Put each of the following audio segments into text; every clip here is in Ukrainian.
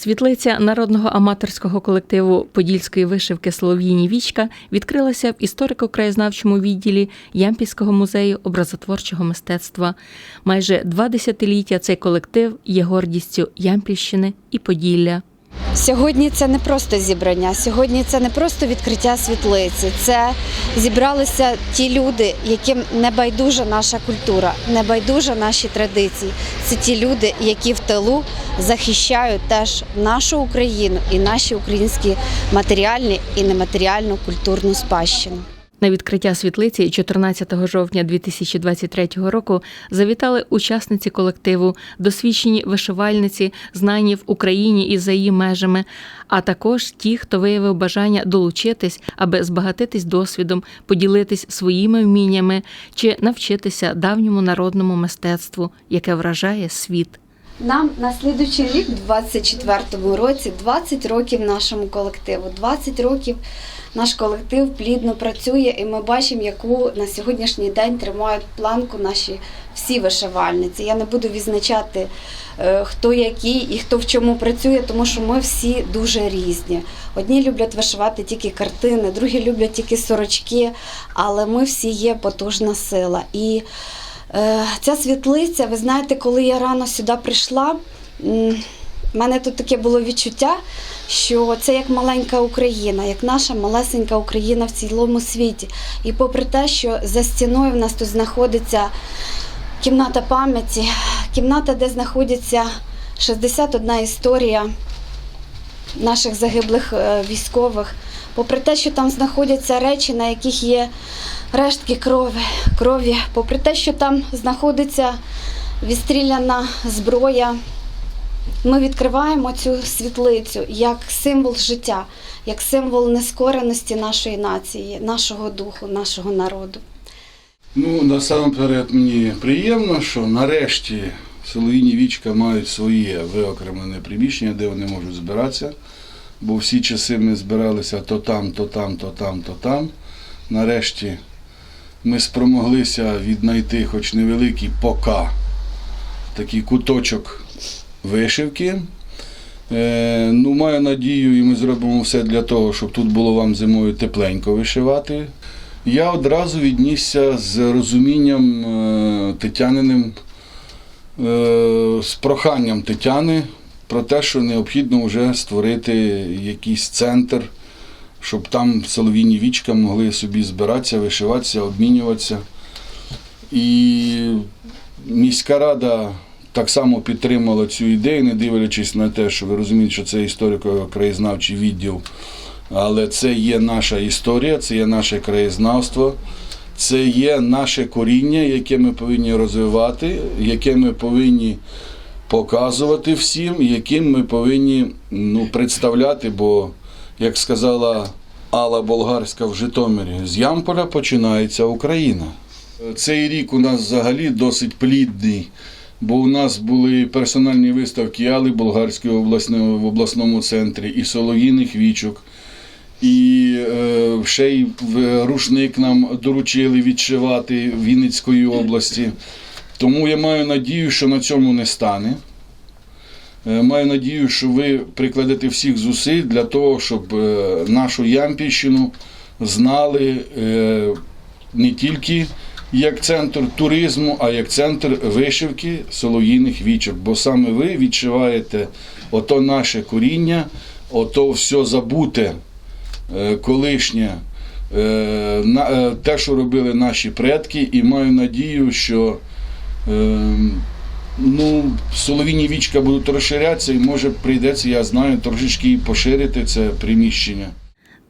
Світлиця народного аматорського колективу Подільської вишивки Солов'їні Вічка відкрилася в історико-краєзнавчому відділі Ямпільського музею образотворчого мистецтва. Майже два десятиліття цей колектив є гордістю Ямпільщини і Поділля. Сьогодні це не просто зібрання, сьогодні це не просто відкриття світлиці. Це зібралися ті люди, яким не байдужа наша культура, не байдужа наші традиції. Це ті люди, які в тилу захищають теж нашу Україну і наші українські матеріальні і нематеріальну культурну спадщину. На відкриття світлиці 14 жовтня 2023 року завітали учасниці колективу, досвідчені вишивальниці, знані в Україні і за її межами, а також ті, хто виявив бажання долучитись, аби збагатитись досвідом, поділитись своїми вміннями чи навчитися давньому народному мистецтву, яке вражає світ. Нам на слідуючий рік, в 24-му році, 20 років нашому колективу. 20 років наш колектив плідно працює, і ми бачимо, яку на сьогоднішній день тримають планку наші всі вишивальниці. Я не буду відзначати, е, хто який і хто в чому працює, тому що ми всі дуже різні. Одні люблять вишивати тільки картини, другі люблять тільки сорочки, але ми всі є потужна сила. І Ця світлиця, ви знаєте, коли я рано сюди прийшла, в мене тут таке було відчуття, що це як маленька Україна, як наша малесенька Україна в цілому світі. І попри те, що за стіною в нас тут знаходиться кімната пам'яті, кімната, де знаходиться 61 історія наших загиблих е, військових. Попри те, що там знаходяться речі, на яких є рештки крові, крові, попри те, що там знаходиться відстріляна зброя, ми відкриваємо цю світлицю як символ життя, як символ нескореності нашої нації, нашого духу, нашого народу. Ну, насамперед мені приємно, що нарешті Солов'їні вічка мають своє виокремлене приміщення, де вони можуть збиратися. Бо всі часи ми збиралися то там, то там, то там, то там. Нарешті ми спромоглися віднайти хоч невеликий пока такий куточок вишивки. Е, ну, маю надію, і ми зробимо все для того, щоб тут було вам зимою тепленько вишивати. Я одразу віднісся з розумінням е, Тетяниним, е, з проханням Тетяни про те, що необхідно вже створити якийсь центр, щоб там солов'їні вічка могли собі збиратися, вишиватися, обмінюватися. І міська рада так само підтримала цю ідею, не дивлячись на те, що ви розумієте, що це історико-краєзнавчий відділ. Але це є наша історія, це є наше краєзнавство, це є наше коріння, яке ми повинні розвивати, яке ми повинні показувати всім, яким ми повинні ну, представляти. Бо, як сказала Алла Болгарська в Житомирі, з Ямполя починається Україна. Цей рік у нас взагалі досить плідний. Бо у нас були персональні виставки Али Болгарської обласної в обласному центрі і солов'їних вічок. І е, ще й рушник нам доручили відшивати Вінницької області. Тому я маю надію, що на цьому не стане. Е, Маю надію, що ви прикладете всіх зусиль для того, щоб е, нашу Ямпільщину знали е, не тільки як центр туризму, а як центр вишивки солов'їних вічок. Бо саме ви відчуваєте ото наше коріння, ото все забуте колишнє, те, що робили наші предки, і маю надію, що ну, солов'їні вічка будуть розширятися, і може прийдеться, я знаю, трошечки поширити це приміщення.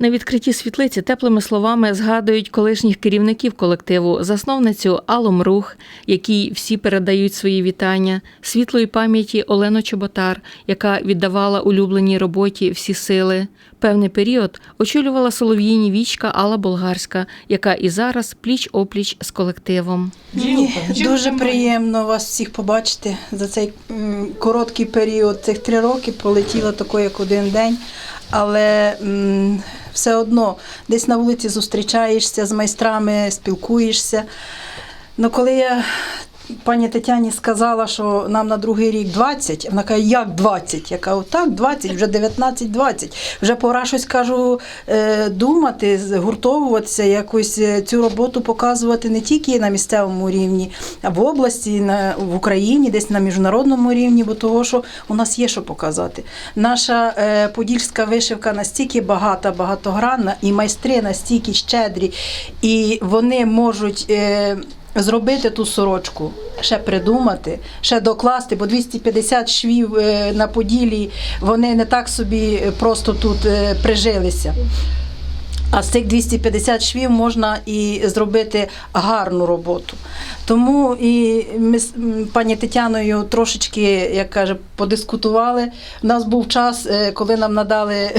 На відкритті світлиці теплими словами згадують колишніх керівників колективу, засновницю Аллу Мрух, якій всі передають свої вітання, світлої пам'яті Олену Чоботар, яка віддавала улюбленій роботі всі сили. Певний період очолювала солов'їні вічка Алла Болгарська, яка і зараз пліч опліч з колективом. Мені дуже приємно вас всіх побачити за цей короткий період. Цих три роки полетіло тако, як один день. Але м, все одно десь на вулиці зустрічаєшся з майстрами, спілкуєшся. Ну, коли я пані Тетяні сказала, що нам на другий рік 20. Вона каже, як 20? Я кажу, так, 20, вже 19-20. Вже пора щось кажу е, думати, згуртовуватися, якось е, цю роботу показувати не тільки на місцевому рівні, а в області, на, в Україні, десь на міжнародному рівні, бо того, що у нас є що показати. Наша е, подільська вишивка настільки багата, багатогранна, і майстри настільки щедрі, і вони можуть. Е, Зробити ту сорочку, ще придумати, ще докласти, бо 250 швів е, на поділі вони не так собі просто тут е, прижилися. А з цих 250 швів можна і зробити гарну роботу. Тому і ми з пані Тетяною трошечки, як каже, подискутували. У нас був час, е, коли нам надали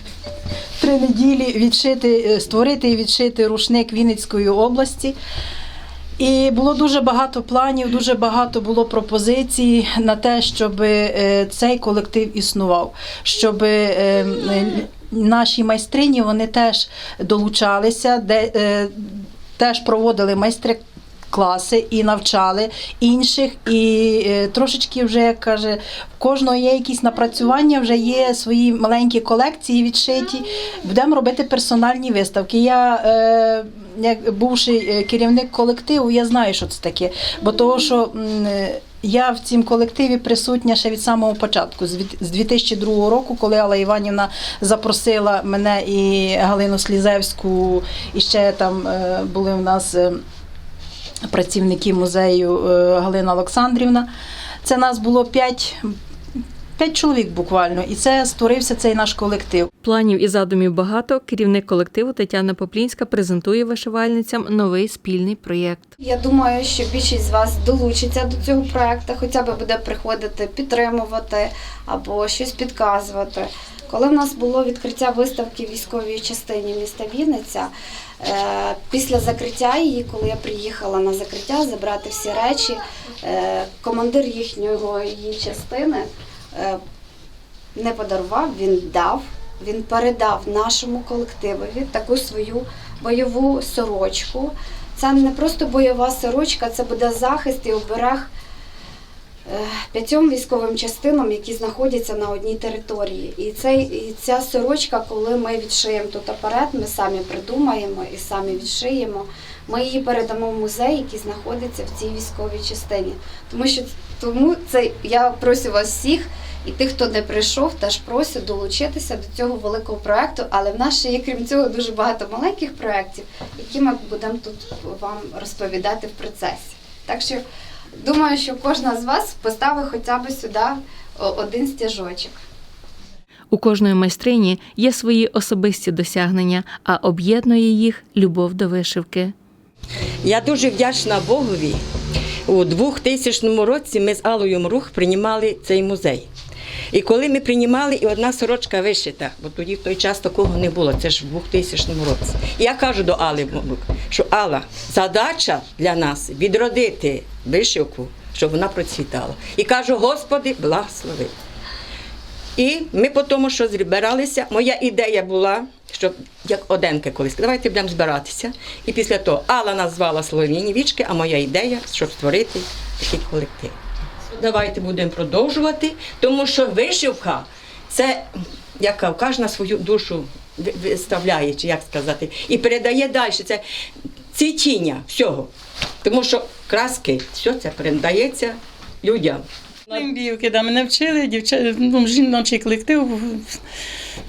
три неділі відшити, е, створити і відшити рушник Вінницької області. І було дуже багато планів, дуже багато було пропозицій на те, щоб е, цей колектив існував, щоб е, наші майстрині вони теж долучалися, де е, теж проводили майстри. Класи і навчали інших, і е, трошечки вже каже, в кожного є якісь напрацювання, вже є свої маленькі колекції відшиті. Будемо робити персональні виставки. Я е, як бувший е, керівник колективу, я знаю, що це таке. Бо того, що я в цім колективі присутня ще від самого початку, з від- з 2002 року, коли Алла Іванівна запросила мене і Галину Слізевську, і ще там е, були у нас. Працівники музею е, Галина Олександрівна. Це нас було п'ять, п'ять чоловік буквально, і це створився цей наш колектив. Планів і задумів багато. Керівник колективу Тетяна Поплінська презентує вишивальницям новий спільний проєкт. Я думаю, що більшість з вас долучиться до цього проекту, хоча б буде приходити підтримувати або щось підказувати. Коли в нас було відкриття виставки військовій частині міста Вінниця, е, після закриття її, коли я приїхала на закриття забрати всі речі, е, командир їхнього її частини е, не подарував, він дав, він передав нашому колективові таку свою бойову сорочку. Це не просто бойова сорочка, це буде захист і оберег п'ятьом військовим частинам, які знаходяться на одній території. І, цей, і ця сорочка, коли ми відшиємо тут апарат, ми самі придумаємо і самі відшиємо. Ми її передамо в музей, який знаходиться в цій військовій частині. Тому що тому це я прошу вас всіх і тих, хто не прийшов, теж прошу долучитися до цього великого проекту. Але в нас ще є крім цього дуже багато маленьких проєктів, які ми будемо тут вам розповідати в процесі. Так що думаю, що кожна з вас поставить хоча б сюди один стяжочок. У кожної майстрині є свої особисті досягнення, а об'єднує їх любов до вишивки. Я дуже вдячна Богові. У 2000 році ми з Алою Мрух приймали цей музей. І коли ми приймали, і одна сорочка вишита, бо тоді в той час такого не було, це ж в 2000 році. І я кажу до Али що Алла, задача для нас відродити вишивку, щоб вона процвітала. І кажу, Господи, благослови. І ми по тому, що збиралися, моя ідея була, щоб як оденки колись, давайте будемо збиратися. І після того Алла назвала Солов'їні вічки, а моя ідея, щоб створити такий колектив. Давайте будемо продовжувати, тому що вишивка це яка кожна свою душу виставляє, чи як сказати, і передає далі. Це цвітіння всього. Тому що краски, все це передається людям. Лимбівки, да, мене вчили, дівча... ну, жіночий колектив,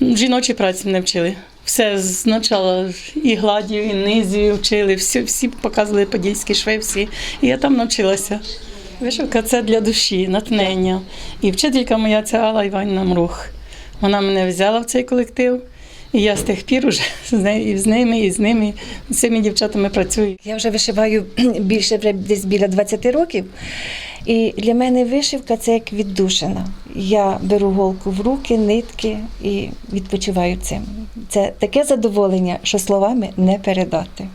в жіночій праці мене вчили. Все спочатку і гладію, і низію вчили, всі, всі показували подільські шви, всі. І я там навчилася. Вишивка це для душі, натхнення. І вчителька моя це Алла Іванівна Мрух. Вона мене взяла в цей колектив. І я з тих пір уже з нею, і з ними, і з ними, з цими дівчатами працюю. Я вже вишиваю більше десь біля 20 років. І для мене вишивка це як віддушина. Я беру голку в руки, нитки і відпочиваю цим. Це таке задоволення, що словами не передати.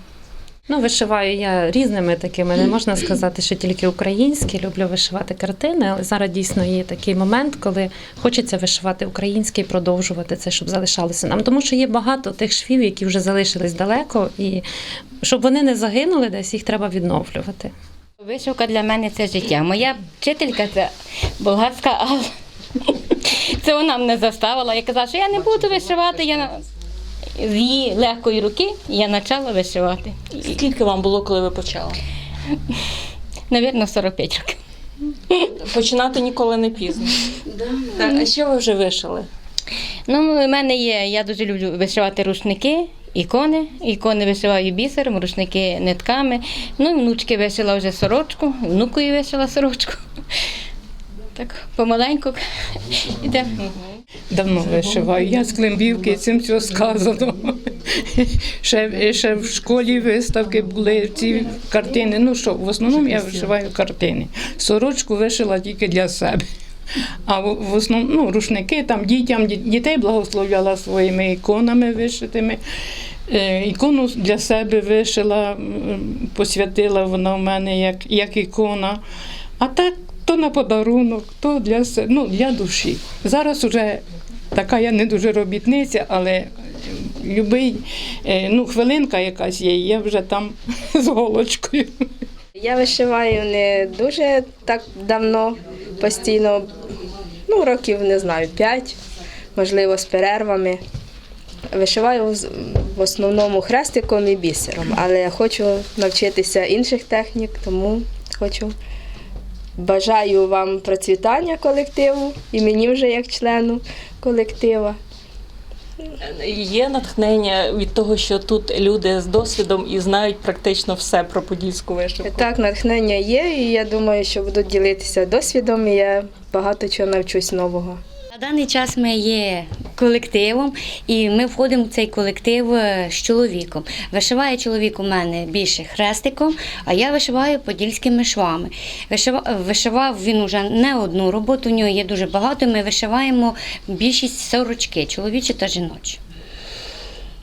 Ну, вишиваю я різними такими. Не можна сказати, що тільки українські. Люблю вишивати картини, але зараз дійсно є такий момент, коли хочеться вишивати українське і продовжувати це, щоб залишалося нам. Тому що є багато тих швів, які вже залишились далеко, і щоб вони не загинули, десь їх треба відновлювати. Вишивка для мене це життя. Моя вчителька це болгарська Алла. Це вона мене заставила. Я казала, що я не буду вишивати. Я з її легкої руки я почала вишивати. Скільки вам було, коли ви почали? Навірно, 45 років. Починати ніколи не пізно. Так, а що ви вже вишили? Ну, у мене є, я дуже люблю вишивати рушники, ікони. Ікони вишиваю бісером, рушники нитками. Ну, і внучки вишила вже сорочку, внукою вишила сорочку. Так, помаленьку іде. Давно вишиваю. Я з Климбівки, цим все сказано. Ще, ще в школі виставки були ці картини. Ну що, в основному я вишиваю картини. Сорочку вишила тільки для себе. А в, основному ну, рушники там дітям, дітей благословляла своїми іконами вишитими. Е, Ікону для себе вишила, посвятила вона в мене як, як ікона. А так то на подарунок, то для, се- ну, для душі. Зараз уже така я не дуже робітниця, але любий, е, ну, хвилинка якась є, я вже там з голочкою. Я вишиваю не дуже так давно, постійно, ну, років не знаю, п'ять, можливо, з перервами. Вишиваю в основному хрестиком і бісером, але хочу навчитися інших технік, тому хочу. Бажаю вам процвітання колективу і мені вже як члену колектива. Є натхнення від того, що тут люди з досвідом і знають практично все про подільську вишивку. Так, натхнення є, і я думаю, що будуть ділитися досвідом, і я багато чого навчусь нового. На даний час ми є колективом, і ми входимо в цей колектив е, з чоловіком. Вишиває чоловік у мене більше хрестиком, а я вишиваю подільськими швами. Вишивав він уже не одну роботу, у нього є дуже багато. Ми вишиваємо більшість сорочки, чоловічі та жіночі.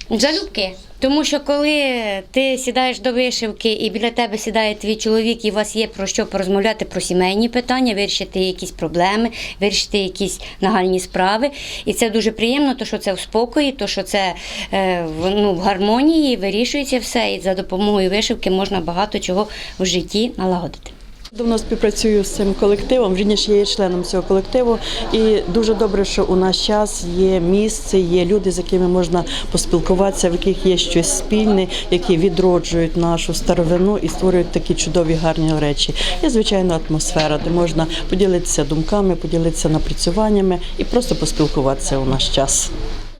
Залюбки. Тому що коли ти сідаєш до вишивки і біля тебе сідає твій чоловік, і у вас є про що порозмовляти про сімейні питання, вирішити якісь проблеми, вирішити якісь нагальні справи. І це дуже приємно, то що це в спокої, то що це е, ну, в гармонії, вирішується все, і за допомогою вишивки можна багато чого в житті налагодити. Давно співпрацюю з цим колективом, вірніше я є членом цього колективу. І дуже добре, що у наш час є місце, є люди, з якими можна поспілкуватися, в яких є щось спільне, які відроджують нашу старовину і створюють такі чудові гарні речі. Є звичайно атмосфера, де можна поділитися думками, поділитися напрацюваннями і просто поспілкуватися у наш час.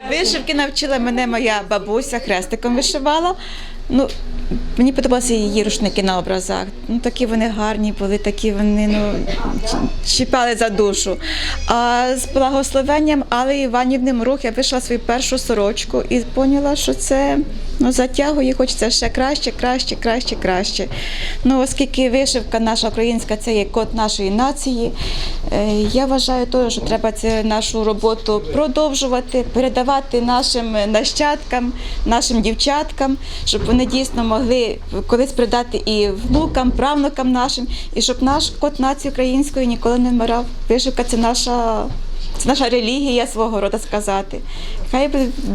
Вишивки навчила мене моя бабуся, хрестиком вишивала. Ну, мені подобалися її рушники на образах. Ну, такі вони гарні були, такі вони ну, чіпали за душу. А з благословенням Алли Іванівни Мрух я вишила свою першу сорочку і поняла, що це ну, затягує, хочеться ще краще, краще, краще, краще. Ну, оскільки вишивка наша українська це є код нашої нації, е, я вважаю, того, що треба це нашу роботу продовжувати, передавати нашим нащадкам, нашим дівчаткам, щоб вони дійсно могли колись передати і внукам, правнукам нашим, і щоб наш код нації української ніколи не вмирав. Вишивка це наша. Це наша релігія свого роду сказати. Хай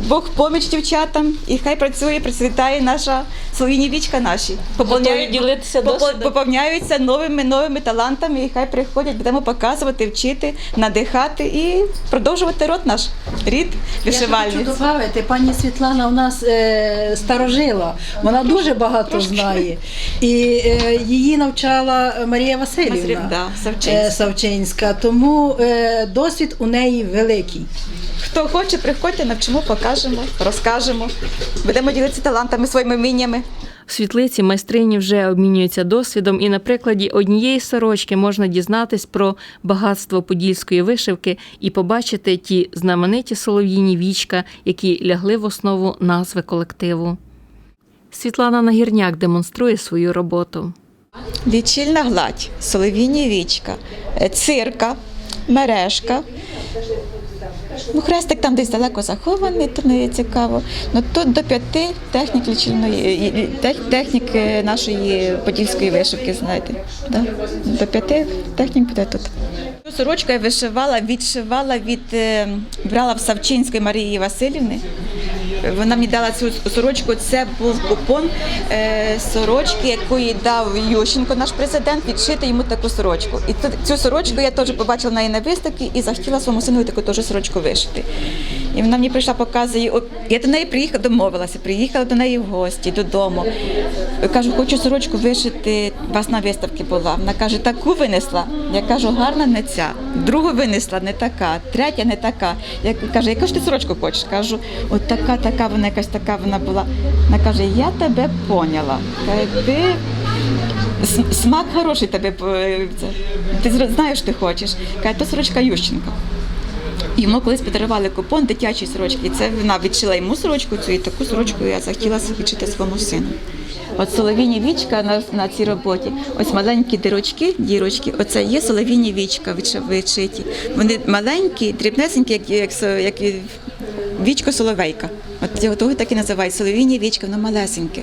Бог поміч дівчатам, і хай працює, процвітає наша солов'їні вічка наші. Готові ділитися досвідом? поповняються новими новими талантами, і хай приходять, будемо показувати, вчити, надихати і продовжувати род наш рід Я хочу додати, пані Світлана у нас е, старожила, вона дуже багато знає. І е, її навчала Марія Васильівна Василівна, да, Савчинська. е, Савчинська. Тому е, досвід у неї великий. Хто хоче, приходьте, навчимо, покажемо, розкажемо. Будемо ділитися талантами, своїми вміннями. В світлиці майстрині вже обмінюються досвідом, і на прикладі однієї сорочки можна дізнатись про багатство подільської вишивки і побачити ті знамениті солов'їні вічка, які лягли в основу назви колективу. Світлана Нагірняк демонструє свою роботу. Лічильна гладь, солов'їні вічка, цирка, мережка. Ну, хрестик там десь далеко захований, то не цікаво. Ну тут до п'яти технік лічильної технік нашої подільської вишивки, знаєте. Да? До п'яти технік буде тут. Цю Сорочку я вишивала, відшивала від е, брала в Савчинської Марії Васильівни. Вона мені дала цю сорочку. Це був купон е, сорочки, якої дав Ющенко, наш президент, відшити йому таку сорочку. І цю сорочку я теж побачила на неї на виставці і захотіла своєму сину таку теж сорочку вишити. І вона мені прийшла, показує. Я до неї приїхала, домовилася, приїхала до неї в гості, додому. Кажу, хочу сорочку вишити, у вас на виставці була. Вона каже, таку винесла. Я кажу, гарна не ця. Другу винесла не така, третя не така. Я каже, яку ж ти сорочку хочеш? Кажу, от така, така, вона якась така вона була. Вона каже, я тебе поняла. Каже, ти смак хороший тебе. е. Ти знаєш, що ти хочеш. Каже, то сорочка Ющенка. Йому колись подарували купон дитячої сорочки. І це вона відшила йому сорочку цю, і таку сорочку я захотіла відшити своєму сину. От солов'їні вічка на, на цій роботі. Ось маленькі дирочки, дірочки. Оце є солов'їні вічка відшиті. Вони маленькі, дрібнесенькі, як, як, як вічко соловейка. От його того так і називають. Солов'їні вічка, воно малесеньке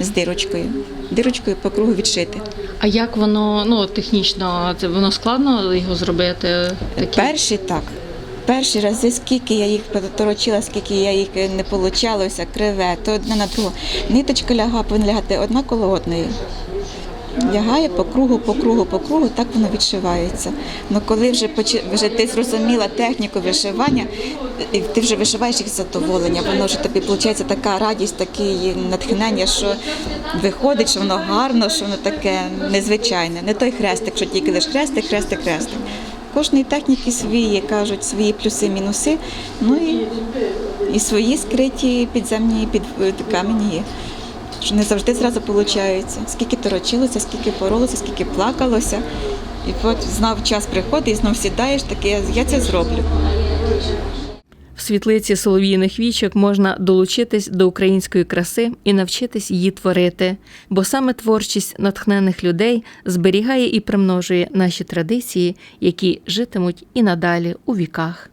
з дирочкою. Дирочкою по кругу відшити. А як воно ну технічно це воно складно його зробити? Такі? Перші так. Перші рази, скільки я їх поторочила, скільки я їх не получалося, криве, то одне на другу. Ниточка ляга, повинна лягати одна коло одної. Лягає по кругу, по кругу, по кругу, так воно відшивається. Ну коли вже вже ти зрозуміла техніку вишивання, і ти вже вишиваєш їх задоволення, воно вже тобі виходить така радість, таке натхнення, що виходить, що воно гарно, що воно таке незвичайне. Не той хрестик, що тільки лиш хрестик, хрестик, хрестик. Кожної техніки свої, кажуть, свої плюси, мінуси, ну і, і свої скриті підземні під камені є. Що не завжди зразу виходить. Скільки торочилося, скільки боролося, скільки плакалося. І от знав час приходить і знов сідаєш, таке я це зроблю. В світлиці солов'їних вічок можна долучитись до української краси і навчитись її творити, бо саме творчість натхнених людей зберігає і примножує наші традиції, які житимуть і надалі у віках.